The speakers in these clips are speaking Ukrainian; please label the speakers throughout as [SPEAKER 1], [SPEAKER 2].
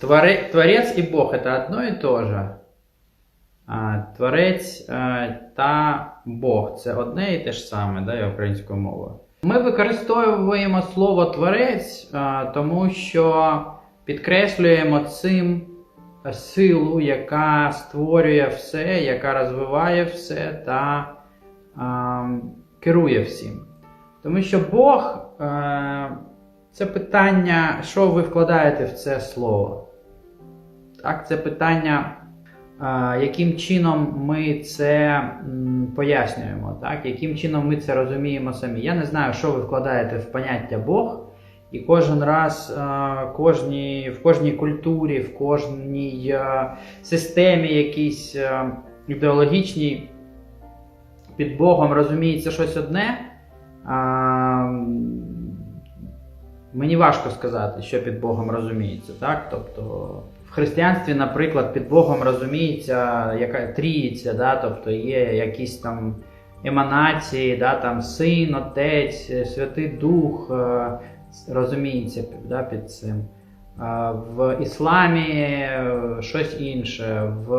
[SPEAKER 1] Творе- Творец и Бог это одно и то же. Творець та Бог це одне і те ж саме, да, українською мовою. Ми використовуємо слово творець, тому що підкреслюємо цим силу, яка створює все, яка розвиває все та керує всім. Тому що Бог це питання, що ви вкладаєте в це слово. Так, це питання, яким чином ми це пояснюємо, так? яким чином ми це розуміємо самі. Я не знаю, що ви вкладаєте в поняття Бог, і кожен раз кожній, в кожній культурі, в кожній системі якійсь ідеологічній під Богом розуміється щось одне. Мені важко сказати, що під Богом розуміється. Так? Тобто, в християнстві, наприклад, під Богом розуміється яка тріється, да? тобто є якісь там еманації, да? там Син, Отець, Святий Дух е, розуміється да? під цим. В ісламі е, щось інше, в,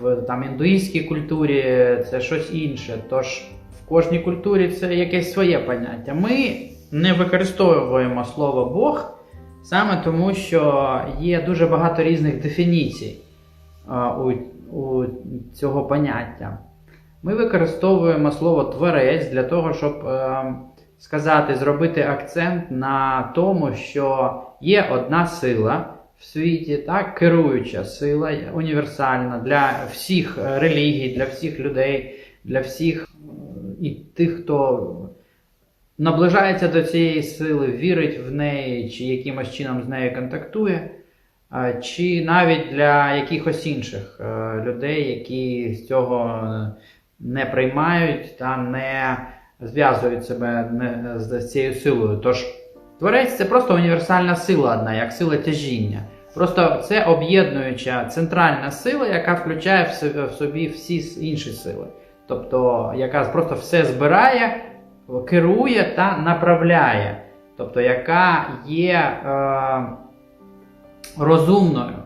[SPEAKER 1] в там, індуїстській культурі це щось інше. Тож в кожній культурі це якесь своє поняття. Ми не використовуємо слово Бог саме тому, що є дуже багато різних дефініцій у, у цього поняття. Ми використовуємо слово творець для того, щоб е, сказати, зробити акцент на тому, що є одна сила в світі, так, керуюча сила, універсальна для всіх релігій, для всіх людей, для всіх е, і тих, хто наближається до цієї сили, вірить в неї, чи якимось чином з нею контактує, чи навіть для якихось інших е, людей, які з цього не приймають та не зв'язують себе з цією силою. Тож творець це просто універсальна сила одна, як сила тяжіння. Просто це об'єднуюча центральна сила, яка включає в собі всі інші сили. Тобто, яка просто все збирає, керує та направляє. Тобто, яка є е, розумною.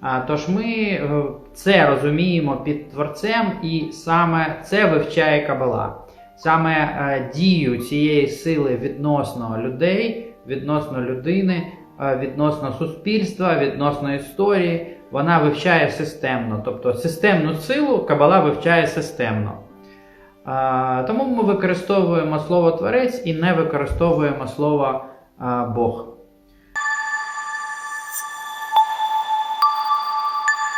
[SPEAKER 1] А, Тож ми е, це розуміємо під творцем, і саме це вивчає Кабала. Саме е, дію цієї сили відносно людей, відносно людини, е, відносно суспільства, відносно історії, вона вивчає системно. Тобто системну силу Кабала вивчає системно. Тому ми використовуємо слово творець і не використовуємо слово Бог.